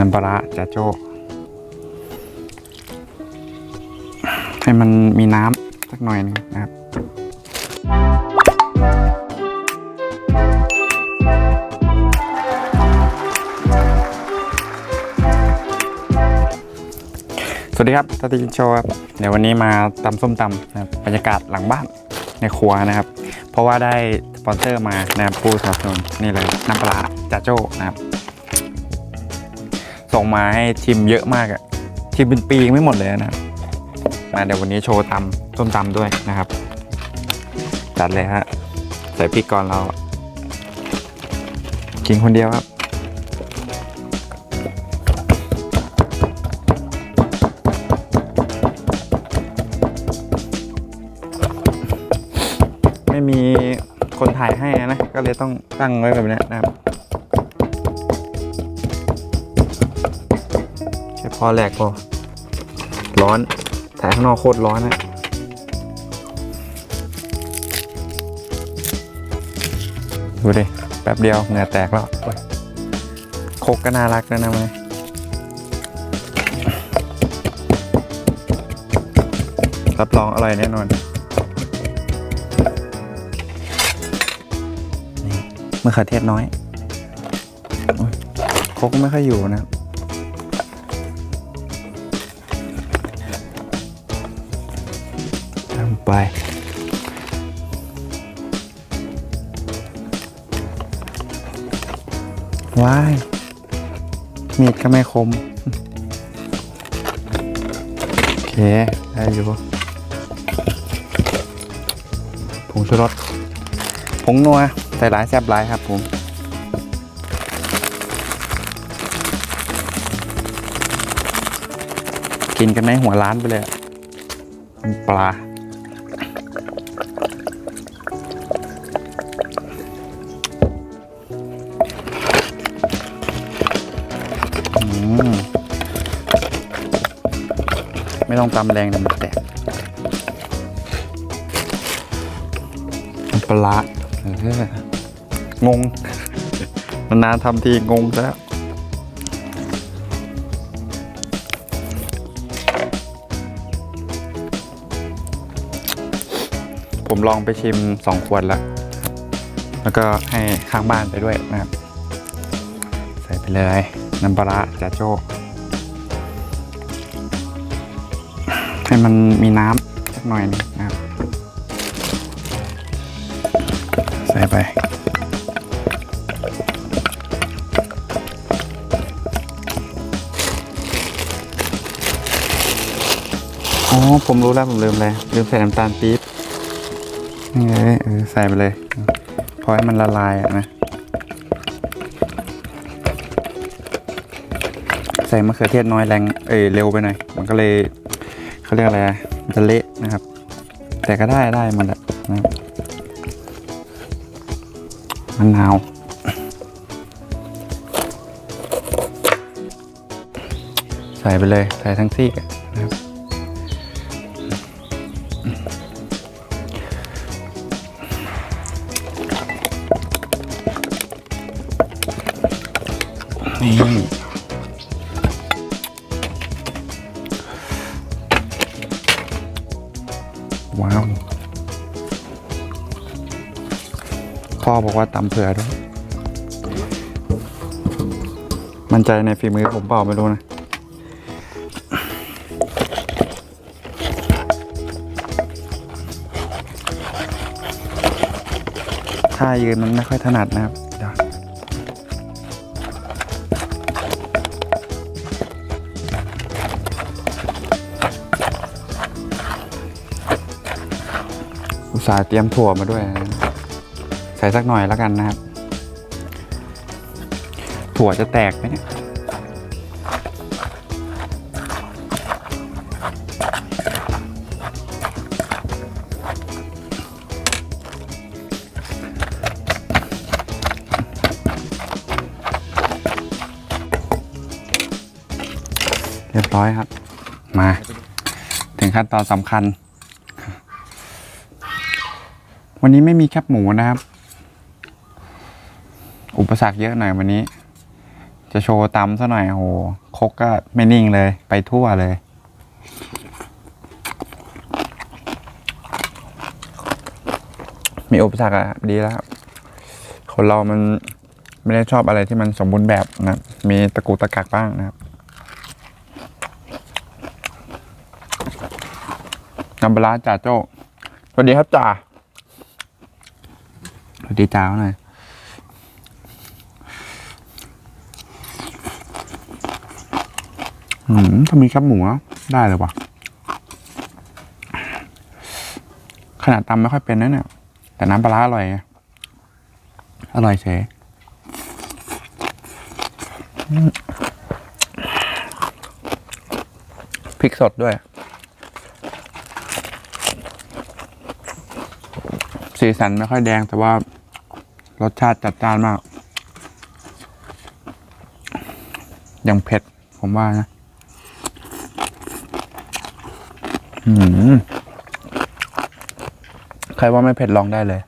น้ำปลาร้าจ่าโจ้ให้มันมีน้ำสักหน่อยนึงนะครับสวัสดีครับตาติกินโชว์ครับ เดี๋ยววันนี้มาตำส้มตำนะครับบรรยากาศหลังบ้านในครัวนะครับ เพราะว่าได้สปอนเซอร์มานะครับผู้สนับสนุนนี่เลยน้ำปลาร้าจ่าโจ้นะครับ ส่งมาให้ชิมเยอะมากอะชิมเป็นปียังไม่หมดเลยนะมาเดี๋ยววันนี้โชว์ตำส้มตำด้วยนะครับ จัดเลยฮะใส่พริกก่อนเรา กินคนเดียวครับไม่มีคนถ่ายให้นะ ก็เลยต้องตั้งไว้แบบนี้นะครับ แค่พอแหลกพอ ร้อนถ่ายข้างนอกโคตรร้อนนะดูดิ แป๊บเดียวเหงื่อแตกแล้วโคกก็น่ารักนะนะมันรับรองอร่อยแน่นอนมะเขือเทศน้อยโอ๊ยโคกไม่ค่อยอยู่นะ ไป ว้าย มีดก็ไม่คม โอเค ได้อยู่ผงชูรสผงนัวใส่หลายแซ่บหลายครับผมกินกันในหัวร้านไปเลย ปลา ต้องตำแรงนะมันแตกน้ำปลาร้าเอองงนานๆทำทีงงซะแล้วผมลองไปชิมสองขวดแล้ว แล้วก็ให้ข้างบ้านไปด้วยนะครับ ใส่ไปเลยน้ำปลาร้าจ่าโจ้ ให้มันมีน้ำสักหน่อยนึงนะครับ ใส่ไปอ๋อผมรู้แล้วผมลืมเลยลืมใส่น้ำตาลปี๊บนี่ไงเออใส่ไปเลย พอให้มันละลายอะนะ ใส่มะเขือเทศน้อยแรง เอ้ยเร็วไปหน่อย มันก็เลย เขาเรียกอะไรจะเละนะครับ แต่ก็ได้ได้มันแหละนะมะนาวใส่ไปเลยใส่ทั้งซี่ บอกว่าตำเผื่อด้วย มั่นใจในฝีมือผมเปล่าไม่รู้นะถ้ายืนมันไม่ค่อยถนัดนะครับเดี๋ยวอุตส่าห์เตรียมถั่วมาด้วยนะ ใส่สักหน่อยแล้วกันนะครับ ถั่วจะแตกไหมเนี่ยเรียบร้อยครับ มา ถึงขั้นตอนสำคัญ วันนี้ไม่มีแคบหมูนะครับ ปสรรคเยอะหน่อยวันนี้ จะโชว์ตำซะหน่อยโอ้โหคกก็ไม่นิ่งเลยไปทั่วเลย มีอุปสรรคอะดีแล้วคนเรามันไม่ได้ชอบอะไรที่มันสมบูรณ์แบบนะ มีตะกุตะกักบ้างนะครับน้ำปลาจ่าโจ้สวัสดีครับจ่าสวัสดีจ่าหน่อย อืมถ้ามีแคบหมูอะได้เลยวะขนาดตำไม่ค่อยเป็นนะเนี่ย แต่น้ำปลาร้าอร่อย อร่อยเฉยพริกสดด้วย สีสันไม่ค่อยแดงแต่ว่า รสชาติจัดจ้านมาก ยังเผ็ด ผมว่านะ อืม ใครว่าไม่เผ็ดลองได้เลย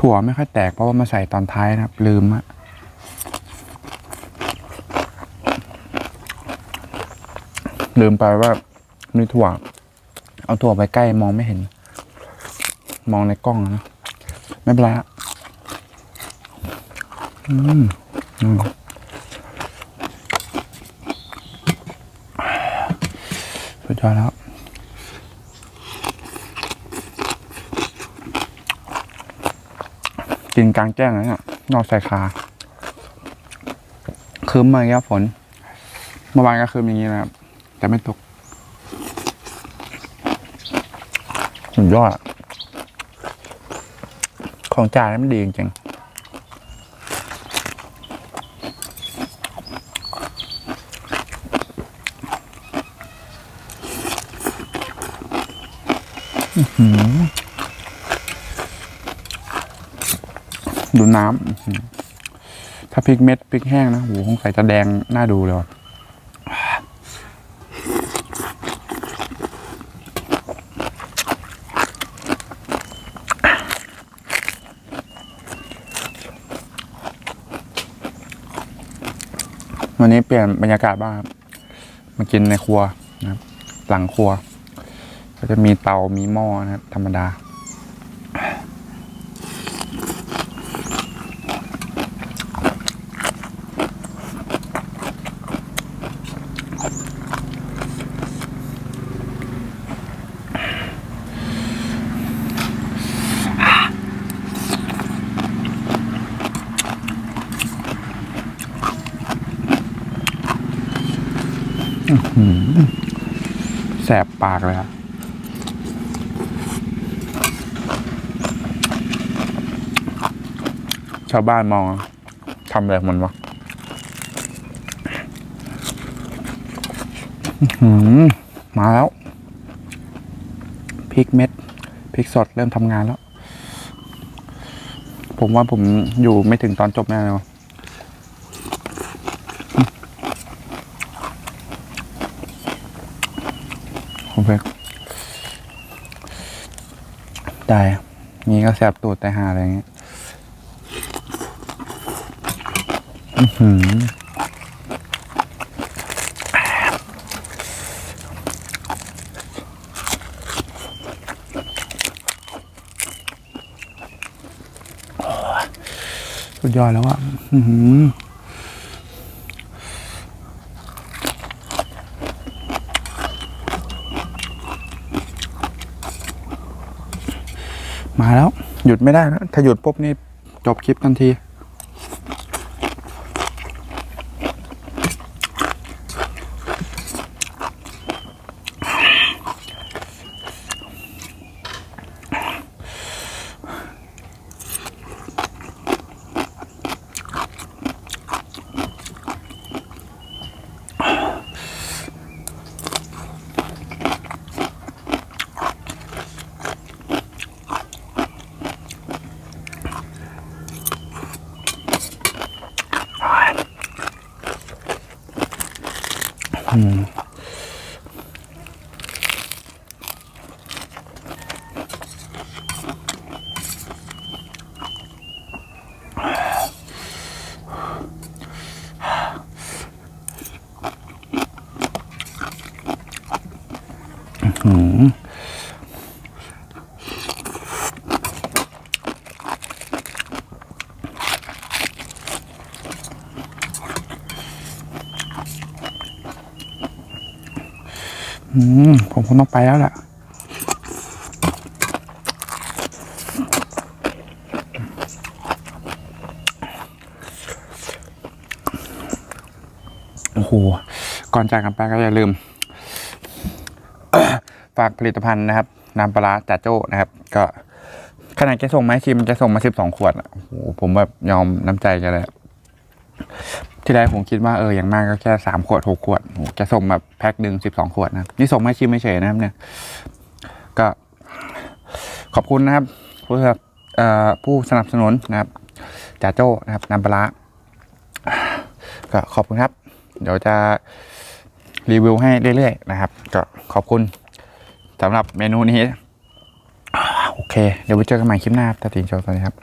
ถั่วไม่ค่อยแตกเพราะว่ามาใส่ตอนท้ายนะครับ ลืมอะลืมไปว่ามีถั่ว เอาถั่วไปใกล้มองไม่เห็น มองในกล้องนะไม่เป็นไรอะอืมอืมสุดยอดแล้วกินกลางแจ้งเลยเนี่ยนอกชายคาคืมมาแก้วฝนเมื่อวานก็คืมอย่างนี้นะครับ แต่ไม่ตก สุดยอด ของจานมันดีจริงๆดูน้ำ ถ้าพริกเม็ดพริกแห้งนะโหคงใส่จะแดงน่าดูเลยว่ะ วันนี้เปลี่ยนบรรยากาศบ้างครับมากินในครัวนะครับ หลังครัว ก็จะมีเตามีหม้อนะครับ ธรรมดา แสบปากเลยครับชาวบ้านมองทำอะไรงมันวะมาแล้ว พริกเม็ด พริกสดเริ่มทำงานแล้ว ผมว่าผมอยู่ไม่ถึงตอนจบแน่เลยวะ เพ็กได้นี่ก็แสบตูดแต่หาอะไรเงี้ยอือหือโอ้ยสุดยอดแล้วอะอื้อ มาแล้ว หยุดไม่ได้นะถ้าหยุดปุ๊บนี่จบคลิปทันที อืมผมคงต้องไปแล้วล่ะ โอ้โห ก่อนจากกันไปก็อย่าลืม ฝากผลิตภัณฑ์นะครับ น้ำปลาร้าจ่าโจ้นะครับ ก็ขนาดแกส่งมาให้ชิมแกส่งมาสิบสองขวดอะโอ้โหผมแบบยอมน้ำใจแกเลย ที่แรกผมคิดว่าเอออย่างมากก็แค่สามขวดหกขวดโอ้โหแกส่งมาแพ็คหนึ่งสิบสองขวดนะนี่ส่งไมาให้ชิมไม่เฉยนะครับเนี่ย ก็ขอบคุณนะครับผู้สนับผู้สนับสนุนนะครับจ่าโจ้นะครับน้ำปลาร้าก็ขอบคุณครับ เดี๋ยวจะรีวิวให้เรื่อยๆนะครับ ก็ขอบคุณสำหรับเมนูนี้ โอเค เดี๋ยวไปเจอกันใหม่คลิปหน้าครับตาติงโชว์สวัสดีครับ